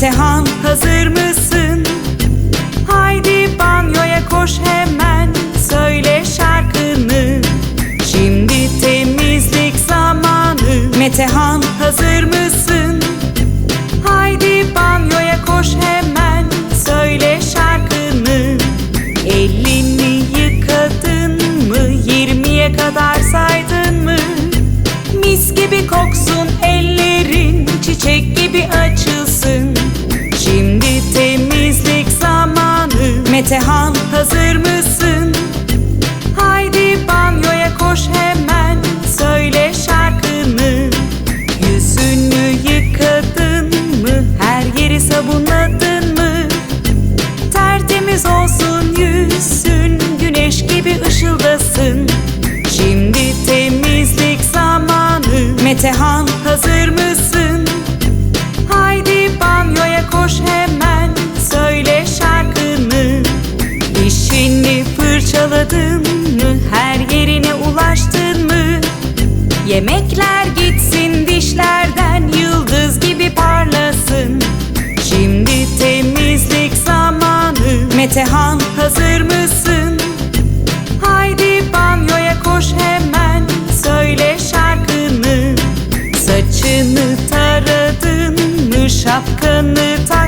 Metehan hazır mısın? Haydi banyoya koş hemen söyle şarkını Şimdi temizlik zamanı Metehan hazır mısın? Haydi banyoya koş hemen söyle şarkını Elini yıkadın mı? Yirmiye kadar saydın mı? Mis gibi koksun ışıldasın Şimdi temizlik zamanı Metehan hazır mısın? Haydi banyoya koş hemen Söyle şarkını Dişini fırçaladın mı? Her yerine ulaştın mı? Yemekler gitsin dişlerden Yıldız gibi parlasın Şimdi temizlik zamanı Metehan in the time.